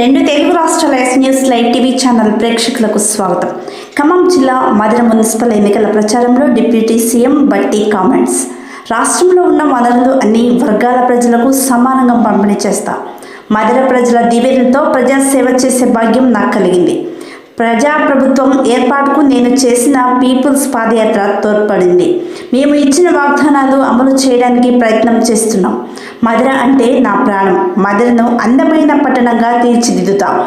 రెండు తెలుగు రాష్ట్రాల S news live TV channel ప్రేక్షకులకు స్వాగతం. ఖమ్మం జిల్లా మధుర మున్సిపల్ ఎన్నికల ప్రచారంలో డిప్యూటీ సీఎం బట్టి కామెంట్స్. రాష్ట్రంలో ఉన్న వనరులు అన్ని వర్గాల ప్రజలకు సమానంగా పంపిణీ చేస్తా. మధుర ప్రజల దీవెనలతో ప్రజాసేవ చేసే భాగ్యం నాకు కలిగింది. ప్రజాప్రభుత్వం ఏర్పాటుకు నేను చేసిన పీపుల్స్ పాదయాత్ర తోడ్పడింది. మేము ఇచ్చిన వాగ్దానాలు అమలు చేయడానికి ప్రయత్నం చేస్తున్నాం. మధుర అంటే నా ప్రాణం. మధురను అందమైన పట్టణంగా తీర్చిదిద్దుతాం.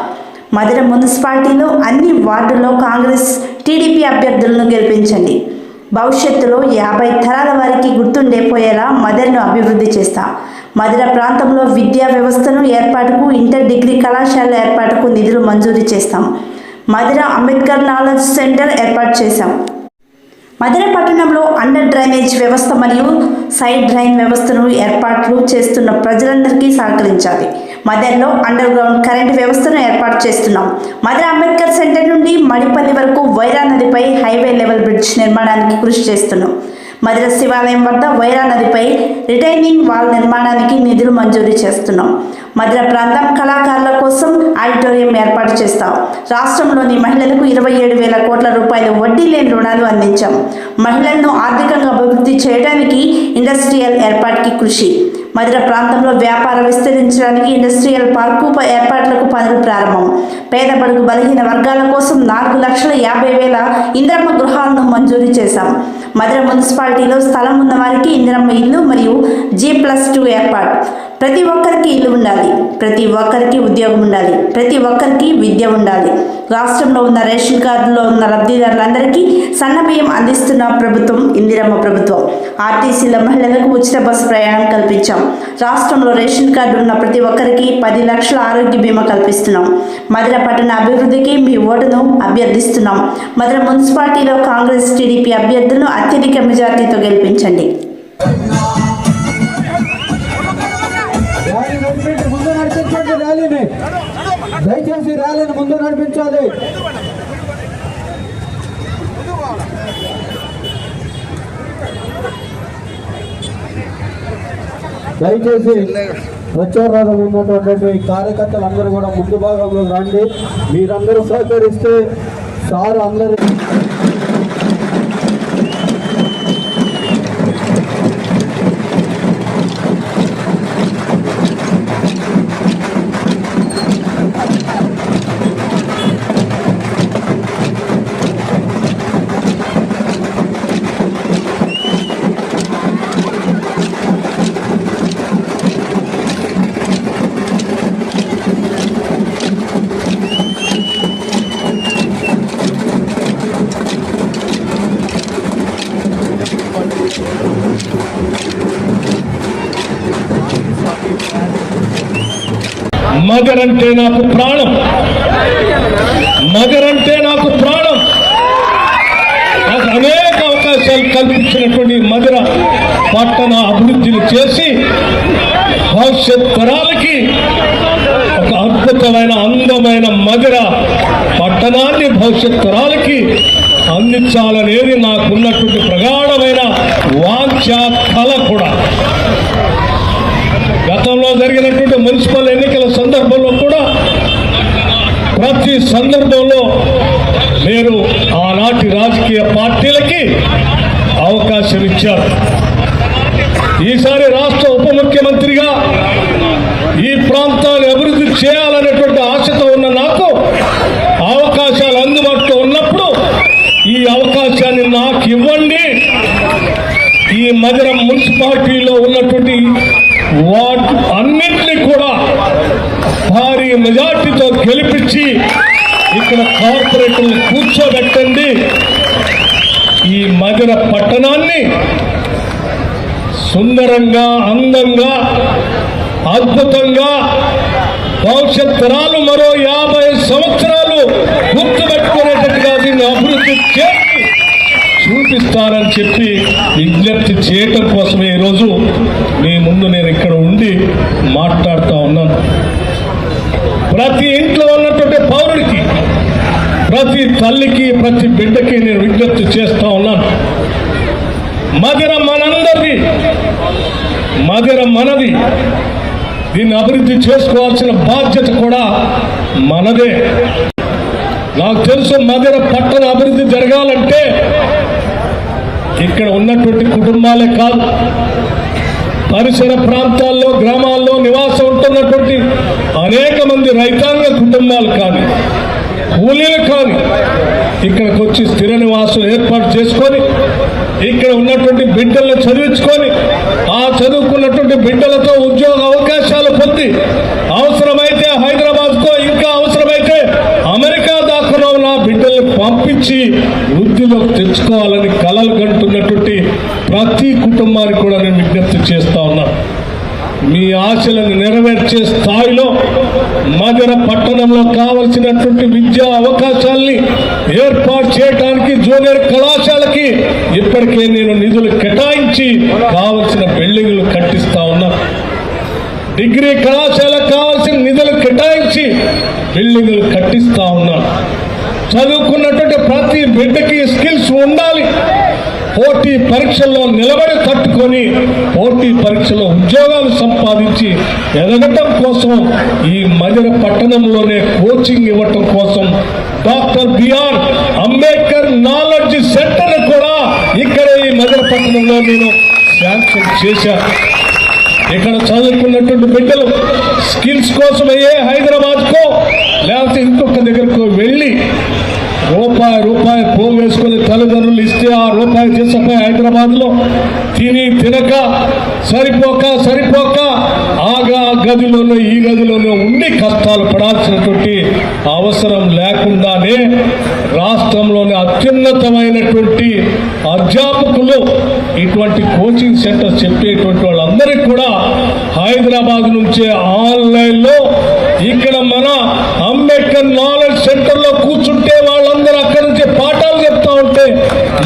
మధుర మున్సిపాలిటీలో అన్ని వార్డుల్లో కాంగ్రెస్ టీడీపీ అభ్యర్థులను గెలిపించండి. భవిష్యత్తులో యాభై తరాల వారికి గుర్తుండిపోయేలా మదర్ను అభివృద్ధి చేస్తాం. మధుర ప్రాంతంలో విద్యా వ్యవస్థను ఏర్పాటుకు ఇంటర్ డిగ్రీ కళాశాల ఏర్పాటుకు నిధులు మంజూరు చేస్తాం. మధుర అంబేద్కర్ నాలెడ్జ్ సెంటర్ ఏర్పాటు చేశాం. మధుర పట్టణంలో అండర్ డ్రైనేజ్ వ్యవస్థ మరియు సైడ్ డ్రైన్ వ్యవస్థను ఏర్పాట్లు చేస్తున్న ప్రజలందరికీ సహకరించాలి. మదర్లో అండర్ గ్రౌండ్ కరెంట్ వ్యవస్థను ఏర్పాటు చేస్తున్నాం. మధుర అంబేద్కర్ సెంటర్ నుండి మడిపల్లి వరకు వైరా నదిపై హైవే లెవెల్ బ్రిడ్జ్ నిర్మాణానికి కృషి చేస్తున్నాం. మధుర శివాలయం వద్ద వైరా నదిపై రిటైనింగ్ వాల్ నిర్మాణానికి నిధులు మంజూరు చేస్తున్నాం. మధుర ప్రాంతం కళాకారుల కోసం ఆడిటోరియం ఏర్పాటు చేస్తాం. రాష్ట్రంలోని మహిళలకు ఇరవై ఏడు వేల కోట్ల రూపాయలు వడ్డీ లేని రుణాలు అందించాం. మహిళలను ఆర్థికంగా అభివృద్ధి చేయడానికి ఇండస్ట్రియల్ ఏర్పాటుకి కృషి. మధుర ప్రాంతంలో వ్యాపారం విస్తరించడానికి ఇండస్ట్రియల్ పార్కు ఏర్పాట్లకు పనులు ప్రారంభం. పేద బడుగు బలహీన వర్గాల కోసం నాలుగు లక్షల యాభై వేల ఇంద్రమ్మ గృహాలను మంజూరు చేశాం. మధుర మున్సిపాలిటీలో స్థలం ఉన్న వారికి ఇందిరమ్మ ఇల్లు మరియు జీ ప్లస్ టూ ఏర్పాటు. ప్రతి ఒక్కరికి ఇల్లు ఉండాలి. ప్రతి ఒక్కరికి ఉద్యోగం ఉండాలి. ప్రతి ఒక్కరికి విద్య ఉండాలి. రాష్ట్రంలో ఉన్న రేషన్ కార్డులో ఉన్న లబ్ధిదారులందరికీ సన్న బియ్యం అందిస్తున్న ప్రభుత్వం ఇందిరమ్మ ప్రభుత్వం. ఆర్టీసీల మహిళలకు ఉచిత బస్సు ప్రయాణం కల్పించాం. రాష్ట్రంలో రేషన్ కార్డు ఉన్న ప్రతి ఒక్కరికి పది లక్షల ఆరోగ్య బీమా కల్పిస్తున్నాం. మధుర పట్టణ అభివృద్ధికి మీ ఓటును అభ్యర్థిస్తున్నాం. మధుర మున్సిపాలిటీలో కాంగ్రెస్ టీడీపీ అభ్యర్థులను అత్యధిక మెజార్టీతో గెలిపించండి. దయచేసి ర్యాలీని ముందు నడిపించాలి. దయచేసి ప్రచారం ఉన్నటువంటి కార్యకర్తలందరూ కూడా ముందు భాగంలో రండి. మీరందరూ సహకరిస్తే సార్ అందరికీ మగరంటే అంటే నాకు ప్రాణం. మగరంటే అంటే నాకు ప్రాణం. నాకు అనేక అవకాశాలు కల్పించినటువంటి మధుర పట్టణ అభివృద్ధిని చేసి భవిష్యత్ తరాలకి ఒక అద్భుతమైన అందమైన మధుర పట్టణాన్ని భవిష్యత్ తరాలకి అందించాలనేది నాకున్నటువంటి ప్రగాఢమైన వాంఛ కళ కూడా. గతంలో జరిగినటువంటి మున్సిపల్ ఎన్నిక ప్రతి సందర్భంలో మీరు ఆనాటి రాజకీయ పార్టీలకి అవకాశం ఇచ్చారు. ఈసారి రాష్ట్ర ఉప ముఖ్యమంత్రిగా ఈ ప్రాంతాన్ని అభివృద్ధి చేయాలనేటువంటి ఆశతో ఉన్న నాకు అవకాశాలు అందుబాటులో ఉన్నప్పుడు ఈ అవకాశాన్ని నాకు ఇవ్వండి. ఈ మధురం మున్సిపాలిటీలో ఉన్నటువంటి వార్డు భారీ మెజార్టీతో గెలిపించి ఇక్కడ కార్పొరేటర్లు కూర్చోబెట్టండి. ఈ మధుర పట్టణాన్ని సుందరంగా అందంగా అద్భుతంగా భవిష్యత్ తరాలు మరో యాభై సంవత్సరాలు గుర్తుపెట్టుకునేటట్టుగా దీన్ని అభివృద్ధి చేసి చూపిస్తారని చెప్పి విజ్ఞప్తి చేయటం కోసమే ఈరోజు మీ ముందు నేను ఇక్కడ ఉండి మాట్లాడుతూ ఉన్నాను. ప్రతి ఇంట్లో ఉన్నటువంటి పౌరుడికి ప్రతి తల్లికి ప్రతి బిడ్డకి నేను విజ్ఞప్తి చేస్తా ఉన్నాను. మధుర మనందరిది మధుర మనది దీన్ని అభివృద్ధి చేసుకోవాల్సిన బాధ్యత కూడా మనదే. నాకు తెలుసు మదిర పట్టణ అభివృద్ధి జరగాలంటే ఇక్కడ ఉన్నటువంటి కుటుంబాలే కాదు. పరిసర ప్రాంతాల్లో గ్రామాల్లో నివాసం ఉంటున్నటువంటి అనేక మంది రైతాంగ కుటుంబాలు కానీ కూలీలు కానీ ఇక్కడికి వచ్చి స్థిర నివాసం ఏర్పాటు చేసుకొని ఇక్కడ ఉన్నటువంటి బిడ్డలను చదివించుకొని ఆ చదువుకున్నటువంటి బిడ్డలతో ఉద్యోగ అవకాశాలు పొంది అవసరమైతే హైదరాబాద్కో ఇంకా అవసరమైతే అమెరికా దాకా ఉన్న బిడ్డల్ని పంపించి వృద్ధిలోకి తెచ్చుకోవాలని కలలు కంటున్నటువంటి ప్రతి కుటుంబానికి కూడా నేను విజ్ఞప్తి చేస్తా ఉన్నాను మీ ఆశలను నెరవేర్చే స్థాయిలో మదిర పట్టణంలో కావలసినటువంటి విద్యా అవకాశాల్ని ఏర్పాటు చేయడానికి జూనియర్ కళాశాలకి ఇప్పటికే నేను నిధులు కేటాయించి కావలసిన బిల్డింగ్లు కట్టిస్తా ఉన్నా. డిగ్రీ కళాశాలకు కావాల్సిన నిధులు కేటాయించి బిల్డింగ్లు కట్టిస్తా ఉన్నా. చదువుకున్నటువంటి ప్రతి బిడ్డకి స్కిల్స్ ఉండాలి. పోటీ పరీక్షల్లో నిలబడి తట్టుకొని పోటీ పరీక్షలో ఉద్యోగాలు సంపాదించి ఎదగటం కోసం ఈ మదిర పట్టణంలోనే కోచింగ్ ఇవ్వటం కోసం doctor B R Ambedkar knowledge centre కూడా ఇక్కడ ఈ మదిర పట్టణంలో నేను శాంక్షన్ చేశాను ఇక్కడ చదువుకున్నటువంటి బిడ్డలు స్కిల్స్ కోసం అయ్యే హైదరాబాద్కో లేకపోతే ఇంకొక దగ్గరకు వెళ్ళి రూపాయి రూపాయి పోగేసుకుని తల్లిదండ్రులు ఇస్తే ఆ రూపాయి తీసుకుపోయి హైదరాబాద్లో తిని తినక సరిపోక సరిపోక ఆగా గదిలోనూ ఈ గదిలోనూ ఉండి కష్టాలు పడాల్సినటువంటి అవసరం లేకుండానే రాష్ట్రంలోని అత్యున్నతమైనటువంటి అధ్యాపకులు ఇటువంటి కోచింగ్ సెంటర్ చెప్పేటువంటి వాళ్ళందరికీ కూడా హైదరాబాద్ నుంచే ఆన్లైన్లో ఇక్కడ మన అంబేద్కర్ నాలెడ్జ్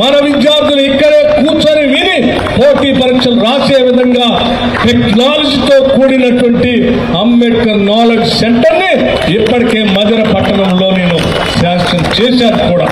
మన విద్యార్థులు ఇక్కడే కూర్చొని విని పోటీ పరీక్షలు రాసే విధంగా టెక్నాలజీతో కూడినటువంటి అంబేద్కర్ నాలెడ్జ్ సెంటర్ని ఇప్పటికే మధుర పట్టణంలో నేను శాంక్షన్ చేశాను కూడా.